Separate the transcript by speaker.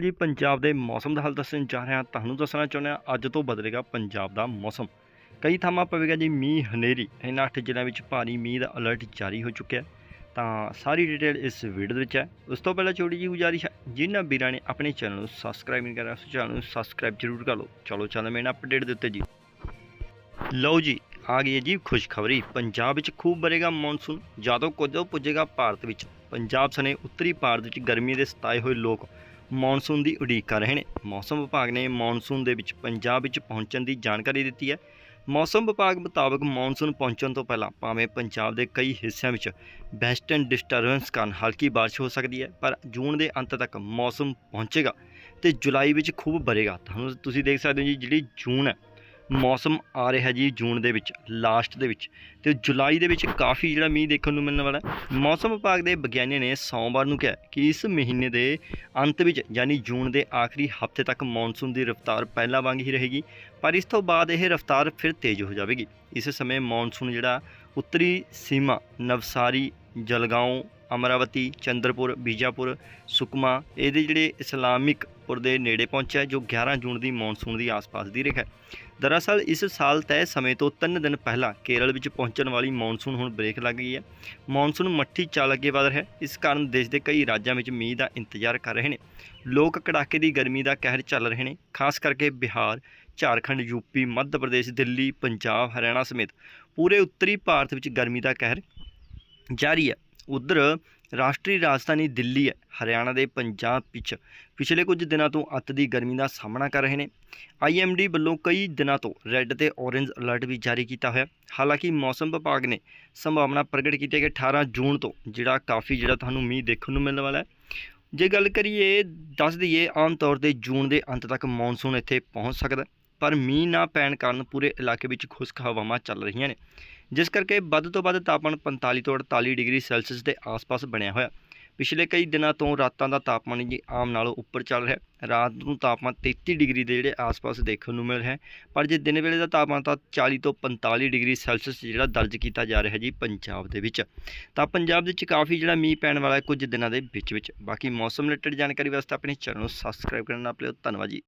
Speaker 1: ਜੀ ਪੰਜਾਬ ਦੇ ਮੌਸਮ ਦਾ ਹਾਲ ਦੱਸਣ ਜਾ ਰਿਹਾ, ਤੁਹਾਨੂੰ ਦੱਸਣਾ ਚਾਹੁੰਦੇ ਹਾਂ, ਅੱਜ ਤੋਂ ਬਦਲੇਗਾ ਪੰਜਾਬ ਦਾ ਮੌਸਮ। ਕਈ ਥਾਵਾਂ ਪਵੇਗਾ ਜੀ ਮੀਂਹ, ਹਨੇਰੀ। ਇਹਨਾਂ ਅੱਠ ਜ਼ਿਲ੍ਹਿਆਂ ਵਿੱਚ ਭਾਰੀ ਮੀਂਹ ਦਾ ਅਲਰਟ ਜਾਰੀ ਹੋ ਚੁੱਕਿਆ ਤਾਂ ਸਾਰੀ ਡਿਟੇਲ ਇਸ ਵੀਡੀਓ ਦੇ ਵਿੱਚ ਹੈ। ਉਸ ਤੋਂ ਪਹਿਲਾਂ ਛੋਟੀ ਜਿਹੀ ਗੁਜ਼ਾਰਿਸ਼ ਹੈ, ਜਿਨ੍ਹਾਂ ਵੀਰਾਂ ਨੇ ਆਪਣੇ ਚੈਨਲ ਨੂੰ ਸਬਸਕ੍ਰਾਈਬ ਨਹੀਂ ਕਰਿਆ, ਉਸ ਚੈਨਲ ਨੂੰ ਸਬਸਕ੍ਰਾਈਬ ਜ਼ਰੂਰ ਕਰ ਲਓ। ਚਲੋ, ਚੱਲ ਮੇਨ ਅਪਡੇਟ ਦੇ ਉੱਤੇ ਜੀ। ਲਓ ਜੀ, ਆ ਗਈ ਹੈ ਜੀ ਖੁਸ਼ਖਬਰੀ। ਪੰਜਾਬ ਵਿੱਚ ਖੂਬ ਬਰੇਗਾ ਮੌਨਸੂਨ ਜਦੋਂ ਕਦੋਂ ਪੁੱਜੇਗਾ ਭਾਰਤ ਵਿੱਚ। ਪੰਜਾਬ ਸਣੇ ਉੱਤਰੀ ਭਾਰਤ ਵਿੱਚ ਗਰਮੀ ਦੇ ਸਤਾਏ ਹੋਏ ਲੋਕ ਮੌਨਸੂਨ ਦੀ ਉਡੀਕ ਕਰ ਰਹੇ ਨੇ। ਮੌਸਮ ਵਿਭਾਗ ਨੇ ਮੌਨਸੂਨ ਦੇ ਵਿੱਚ ਪੰਜਾਬ ਵਿੱਚ ਪਹੁੰਚਣ ਦੀ ਜਾਣਕਾਰੀ ਦਿੱਤੀ ਹੈ। ਮੌਸਮ ਵਿਭਾਗ ਮੁਤਾਬਕ ਮੌਨਸੂਨ ਪਹੁੰਚਣ ਤੋਂ ਪਹਿਲਾਂ ਭਾਵੇਂ ਪੰਜਾਬ ਦੇ ਕਈ ਹਿੱਸਿਆਂ ਵਿੱਚ ਵੈਸਟਰਨ ਡਿਸਟਰਬੈਂਸ ਕਾਰਨ ਹਲਕੀ ਬਾਰਿਸ਼ ਹੋ ਸਕਦੀ ਹੈ, ਪਰ ਜੂਨ ਦੇ ਅੰਤ ਤੱਕ ਮੌਸਮ ਪਹੁੰਚੇਗਾ ਤੇ ਜੁਲਾਈ ਵਿੱਚ ਖੂਬ ਬਰੇਗਾ ਤੁਹਾਨੂੰ ਤੁਸੀਂ ਦੇਖ ਸਕਦੇ ਹੋ ਜੀ, ਜਿਹੜੀ ਜੂਨ ਹੈ ਮੌਸਮ ਆ ਰਿਹਾ ਜੀ ਜੂਨ ਦੇ ਵਿੱਚ, ਲਾਸਟ ਦੇ ਵਿੱਚ ਤੇ ਜੁਲਾਈ ਦੇ ਵਿੱਚ ਕਾਫੀ ਜਿਹੜਾ ਮੀਂਹ ਦੇਖਣ ਨੂੰ ਮਿਲਣ ਵਾਲਾ ਮੌਸਮ ਵਿਭਾਗ ਦੇ ਵਿਗਿਆਨੀਆਂ ਨੇ ਸੋਮਵਾਰ ਨੂੰ ਕਿਹਾ ਕਿ ਇਸ ਮਹੀਨੇ ਦੇ ਅੰਤ ਵਿੱਚ ਯਾਨੀ ਜੂਨ ਦੇ ਆਖਰੀ ਹਫ਼ਤੇ ਤੱਕ ਮੌਨਸੂਨ ਦੀ ਰਫ਼ਤਾਰ ਪਹਿਲਾਂ ਵਾਂਗ ਹੀ ਰਹੇਗੀ, ਪਰ ਇਸ ਤੋਂ ਬਾਅਦ ਇਹ ਰਫ਼ਤਾਰ ਫਿਰ ਤੇਜ਼ ਹੋ ਜਾਵੇਗੀ। ਇਸ ਸਮੇਂ ਮੌਨਸੂਨ ਜਿਹੜਾ ਉੱਤਰੀ ਸੀਮਾ ਨਵਸਾਰੀ ਜਲਗਾਉਂ, ਅਮਰਾਵਤੀ, ਚੰਦਰਪੁਰ, ਬੀਜਾਪੁਰ, ਸੁਕਮਾ, ਇਹਦੇ ਜਿਹੜੇ ਇਸਲਾਮਿਕ ਪੁਰ ਦੇ ਨੇੜੇ ਪਹੁੰਚਿਆ ਜੋ 11 ਜੂਨ ਦੀ ਮੌਨਸੂਨ ਦੀ ਆਸ-ਪਾਸ ਦੀ ਰੇਖਾ ਦਰਅਸਲ ਇਸ ਸਾਲ ਤੈਅ ਸਮੇਂ ਤੋਂ 3 ਦਿਨ ਪਹਿਲਾਂ ਕੇਰਲ ਵਿੱਚ ਪਹੁੰਚਣ ਵਾਲੀ ਮੌਨਸੂਨ ਹੁਣ ਬ੍ਰੇਕ ਲੱਗ ਗਈ ਹੈ। ਮੌਨਸੂਨ ਮੱਠੀ ਚਾਲ ਅੱਗੇ ਵਧ ਰਿਹਾ ਹੈ, ਇਸ ਕਾਰਨ ਦੇਸ਼ ਦੇ ਕਈ ਰਾਜਾਂ ਵਿੱਚ ਮੀਂਹ ਦਾ ਇੰਤਜ਼ਾਰ ਕਰ ਰਹੇ ਨੇ। ਲੋਕ ਕੜਾਕੇ ਦੀ ਗਰਮੀ ਦਾ ਕਹਿਰ ਚੱਲ ਰਹੇ ਨੇ, ਖਾਸ ਕਰਕੇ ਬਿਹਾਰ, ਝਾਰਖੰਡ ਯੂਪੀ ਮੱਧ ਪ੍ਰਦੇਸ਼, ਦਿੱਲੀ, ਪੰਜਾਬ, ਹਰਿਆਣਾ ਸਮੇਤ ਪੂਰੇ ਉੱਤਰੀ ਭਾਰਤ ਵਿੱਚ ਗਰਮੀ ਦਾ ਕਹਿਰ ਜਾਰੀ ਹੈ। ਉਧਰ ਰਾਸ਼ਟਰੀ ਰਾਜਧਾਨੀ ਦਿੱਲੀ ਹੈ, ਹਰਿਆਣਾ ਦੇ ਪੰਜਾਬ ਵਿੱਚ। ਪਿਛਲੇ ਕੁਝ ਦਿਨਾਂ ਤੋਂ ਅੱਤ ਦੀ ਗਰਮੀ ਦਾ ਸਾਹਮਣਾ ਕਰ ਰਹੇ ਨੇ। ਆਈਐਮਡੀ ਵੱਲੋਂ ਕਈ ਦਿਨਾਂ ਤੋਂ ਰੈੱਡ ਤੇ ਔਰੇਂਜ ਅਲਰਟ ਵੀ ਜਾਰੀ ਕੀਤਾ ਹੋਇਆ। ਹਾਲਾਂਕਿ ਮੌਸਮ ਵਿਭਾਗ ਨੇ ਸੰਭਾਵਨਾ ਪ੍ਰਗਟ ਕੀਤੀ ਹੈ ਕਿ 18 ਜੂਨ ਤੋਂ ਜਿਹੜਾ ਕਾਫੀ ਜਿਹੜਾ ਤੁਹਾਨੂੰ ਮੀਂਹ ਦੇਖਣ ਨੂੰ ਮਿਲਣ ਵਾਲਾ ਹੈ। ਜੇ ਗੱਲ ਕਰੀਏ, ਦੱਸ ਦਈਏ, ਆਮ ਤੌਰ ਤੇ ਜੂਨ ਦੇ ਅੰਤ ਤੱਕ ਮੌਨਸੂਨ ਇੱਥੇ ਪਹੁੰਚ ਸਕਦਾ ਪਰ ਮੀਂਹ ਨਾ ਪੈਣ ਕਾਰਨ ਪੂਰੇ ਇਲਾਕੇ ਵਿੱਚ ਖੁਸ਼ਕ ਹਵਾਵਾਂ ਚੱਲ ਰਹੀਆਂ ਨੇ। ਜਿਸ ਕਰਕੇ ਵੱਧ ਤੋਂ ਵੱਧ ਤਾਪਮਾਨ 45 ਤੋਂ 48 ਡਿਗਰੀ ਸੈਲਸੀਅਸ ਦੇ ਆਸ-ਪਾਸ ਬਣਿਆ ਹੋਇਆ। ਪਿਛਲੇ ਕਈ ਦਿਨਾਂ ਤੋਂ ਰਾਤਾਂ ਦਾ ਤਾਪਮਾਨ ਜੀ ਆਮ ਨਾਲੋਂ ਉੱਪਰ ਚੱਲ ਰਿਹਾ ਰਾਤ ਨੂੰ ਤਾਪਮਾਨ 33 ਡਿਗਰੀ ਦੇ ਜਿਹੜੇ ਆਸ-ਪਾਸ ਦੇਖਣ ਨੂੰ ਮਿਲ ਰਿਹਾ ਪਰ ਜੇ ਦਿਨ ਵੇਲੇ ਦਾ ਤਾਪਮਾਨ ਤਾਂ 40 ਤੋਂ 45 ਡਿਗਰੀ ਸੈਲਸੀਅਸ ਜਿਹੜਾ ਦਰਜ ਕੀਤਾ ਜਾ ਰਿਹਾ ਜੀ ਪੰਜਾਬ ਦੇ ਵਿੱਚ। ਤਾਂ ਪੰਜਾਬ ਦੇ ਵਿੱਚ ਕਾਫੀ ਜਿਹੜਾ ਮੀਂਹ ਪੈਣ ਵਾਲਾ ਹੈ ਕੁਝ ਦਿਨਾਂ ਦੇ ਵਿੱਚ ਵਿੱਚ। ਬਾਕੀ ਮੌਸਮ ਰਿਲੇਟਡ ਜਾਣਕਾਰੀ ਵਾਸਤੇ ਆਪਣੇ ਚੈਨਲ ਨੂੰ ਸਬਸਕ੍ਰਾਈਬ ਕਰਨਾ ਨਾ ਭੁੱਲਿਓ। ਧੰਨਵਾਦ ਜੀ।